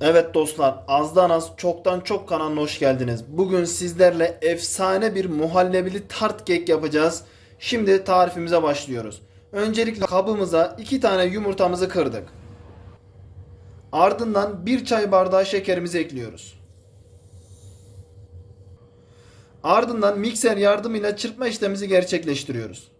Evet dostlar, azdan az, çoktan çok kanalına hoş geldiniz. Bugün sizlerle efsane bir muhallebili tart kek yapacağız. Şimdi tarifimize başlıyoruz. Öncelikle kabımıza iki tane yumurtamızı kırdık. Ardından bir çay bardağı şekerimizi ekliyoruz. Ardından mikser yardımıyla çırpma işlemimizi gerçekleştiriyoruz.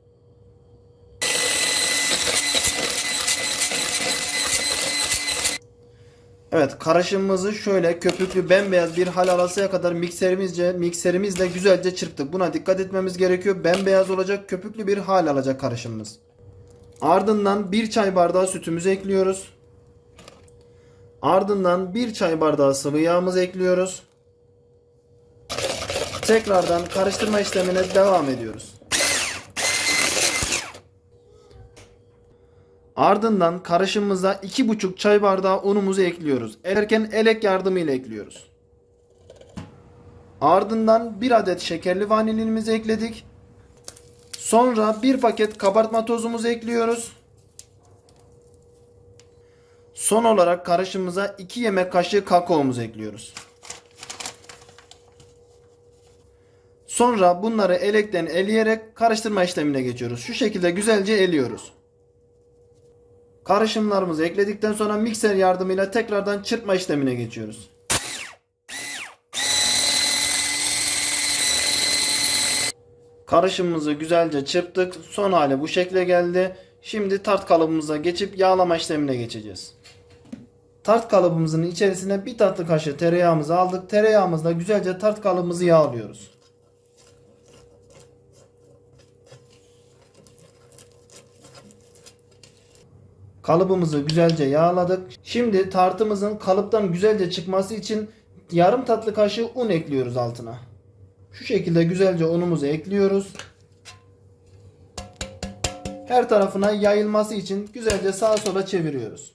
Evet karışımımızı şöyle köpüklü bembeyaz bir hal alasıya kadar mikserimizce mikserimizle güzelce çırptık. Buna dikkat etmemiz gerekiyor. Bembeyaz olacak köpüklü bir hal alacak karışımımız. Ardından bir çay bardağı sütümüzü ekliyoruz. Ardından bir çay bardağı sıvı yağımızı ekliyoruz. Tekrardan karıştırma işlemine devam ediyoruz. Ardından karışımımıza 2,5 çay bardağı unumuzu ekliyoruz. Erken elek yardımıyla ekliyoruz. Ardından 1 adet şekerli vanilimizi ekledik. Sonra 1 paket kabartma tozumuzu ekliyoruz. Son olarak karışımımıza 2 yemek kaşığı kakaomuzu ekliyoruz. Sonra bunları elekten eleyerek karıştırma işlemine geçiyoruz. Şu şekilde güzelce eliyoruz. Karışımlarımızı ekledikten sonra mikser yardımıyla tekrardan çırpma işlemine geçiyoruz. Karışımımızı güzelce çırptık. Son hali bu şekle geldi. Şimdi tart kalıbımıza geçip yağlama işlemine geçeceğiz. Tart kalıbımızın içerisine bir tatlı kaşığı tereyağımızı aldık. Tereyağımızla güzelce tart kalıbımızı yağlıyoruz. Kalıbımızı güzelce yağladık. Şimdi tartımızın kalıptan güzelce çıkması için yarım tatlı kaşığı un ekliyoruz altına. Şu şekilde güzelce unumuzu ekliyoruz. Her tarafına yayılması için güzelce sağa sola çeviriyoruz.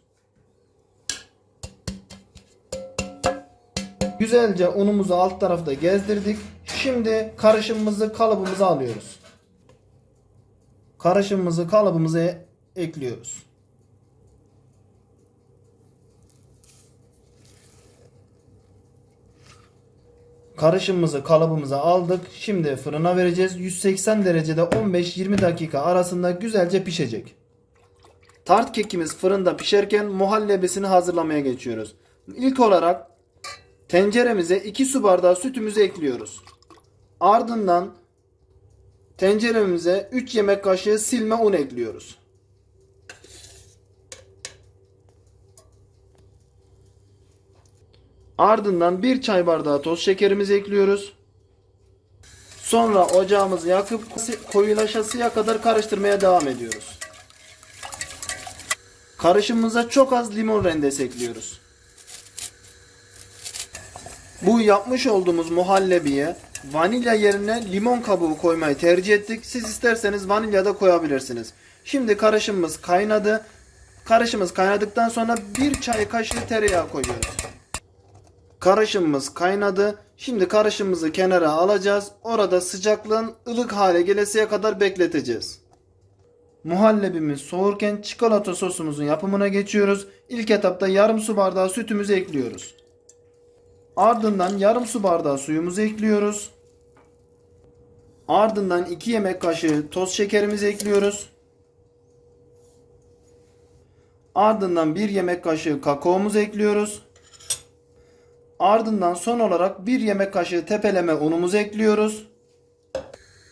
Güzelce unumuzu alt tarafta gezdirdik. Şimdi karışımımızı kalıbımıza alıyoruz. Karışımımızı kalıbımıza ekliyoruz. Karışımımızı kalıbımıza aldık. Şimdi fırına vereceğiz. 180 derecede 15-20 dakika arasında güzelce pişecek. Tart kekimiz fırında pişerken muhallebisini hazırlamaya geçiyoruz. İlk olarak tenceremize 2 su bardağı sütümüzü ekliyoruz. Ardından tenceremize 3 yemek kaşığı silme un ekliyoruz. Ardından bir çay bardağı toz şekerimizi ekliyoruz. Sonra ocağımızı yakıp koyulaşasıya kadar karıştırmaya devam ediyoruz. Karışımımıza çok az limon rendesi ekliyoruz. Bu yapmış olduğumuz muhallebiye vanilya yerine limon kabuğu koymayı tercih ettik. Siz isterseniz vanilya da koyabilirsiniz. Şimdi karışımımız kaynadı. Karışımımız kaynadıktan sonra bir çay kaşığı tereyağı koyuyoruz. Karışımımız kaynadı. Şimdi karışımımızı kenara alacağız. Orada sıcaklığın ılık hale gelesiye kadar bekleteceğiz. Muhallebimiz soğurken çikolata sosumuzun yapımına geçiyoruz. İlk etapta yarım su bardağı sütümüzü ekliyoruz. Ardından yarım su bardağı suyumuzu ekliyoruz. Ardından 2 yemek kaşığı toz şekerimizi ekliyoruz. Ardından 1 yemek kaşığı kakaomuzu ekliyoruz. Ardından son olarak 1 yemek kaşığı tepeleme unumuzu ekliyoruz.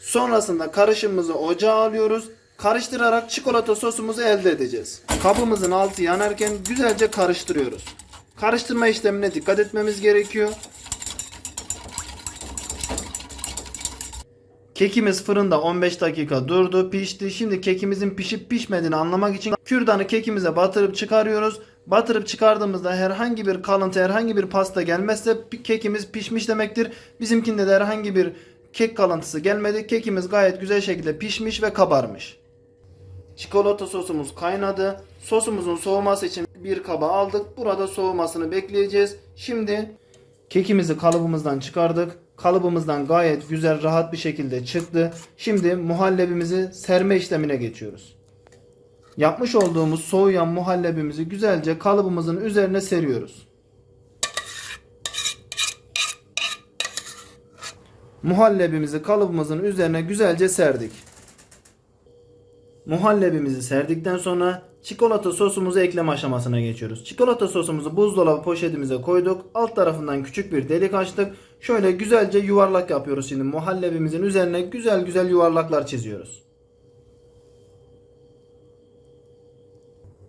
Sonrasında karışımımızı ocağa alıyoruz. Karıştırarak çikolata sosumuzu elde edeceğiz. Kabımızın altı yanarken güzelce karıştırıyoruz. Karıştırma işlemine dikkat etmemiz gerekiyor. Kekimiz fırında 15 dakika durdu, pişti. Şimdi kekimizin pişip pişmediğini anlamak için kürdanı kekimize batırıp çıkarıyoruz. Batırıp çıkardığımızda herhangi bir kalıntı, herhangi bir pasta gelmezse kekimiz pişmiş demektir. Bizimkinde de herhangi bir kek kalıntısı gelmedi. Kekimiz gayet güzel şekilde pişmiş ve kabarmış. Çikolata sosumuz kaynadı. Sosumuzun soğuması için bir kaba aldık. Burada soğumasını bekleyeceğiz. Şimdi kekimizi kalıbımızdan çıkardık. Kalıbımızdan gayet güzel rahat bir şekilde çıktı. Şimdi muhallebimizi serme işlemine geçiyoruz. Yapmış olduğumuz soğuyan muhallebimizi güzelce kalıbımızın üzerine seriyoruz. Muhallebimizi kalıbımızın üzerine güzelce serdik. Muhallebimizi serdikten sonra çikolata sosumuzu ekleme aşamasına geçiyoruz. Çikolata sosumuzu buzdolabı poşetimize koyduk. Alt tarafından küçük bir delik açtık. Şöyle güzelce yuvarlak yapıyoruz şimdi. Muhallebimizin üzerine güzel güzel yuvarlaklar çiziyoruz.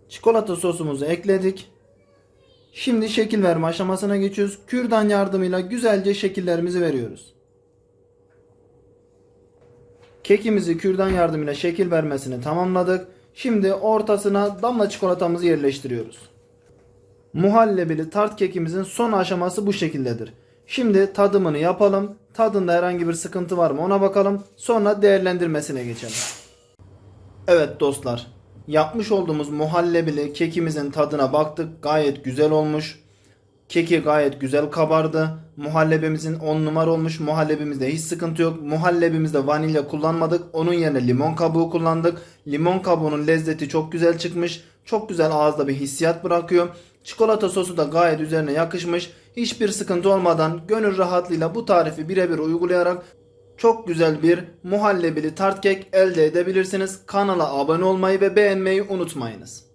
Çikolata sosumuzu ekledik. Şimdi şekil verme aşamasına geçiyoruz. Kürdan yardımıyla güzelce şekillerimizi veriyoruz. Kekimizi kürdan yardımıyla şekil vermesini tamamladık. Şimdi ortasına damla çikolatamızı yerleştiriyoruz. Muhallebili tart kekimizin son aşaması bu şekildedir. Şimdi tadımını yapalım. Tadında herhangi bir sıkıntı var mı ona bakalım. Sonra değerlendirmesine geçelim. Evet dostlar. Yapmış olduğumuz muhallebili kekimizin tadına baktık. Gayet güzel olmuş. Keki gayet güzel kabardı. Muhallebimizin 10 numara olmuş. Muhallebimizde hiç sıkıntı yok. Muhallebimizde vanilya kullanmadık. Onun yerine limon kabuğu kullandık. Limon kabuğunun lezzeti çok güzel çıkmış. Çok güzel ağızda bir hissiyat bırakıyor. Çikolata sosu da gayet üzerine yakışmış. Hiçbir sıkıntı olmadan gönül rahatlığıyla bu tarifi birebir uygulayarak çok güzel bir muhallebili tart kek elde edebilirsiniz. Kanala abone olmayı ve beğenmeyi unutmayınız.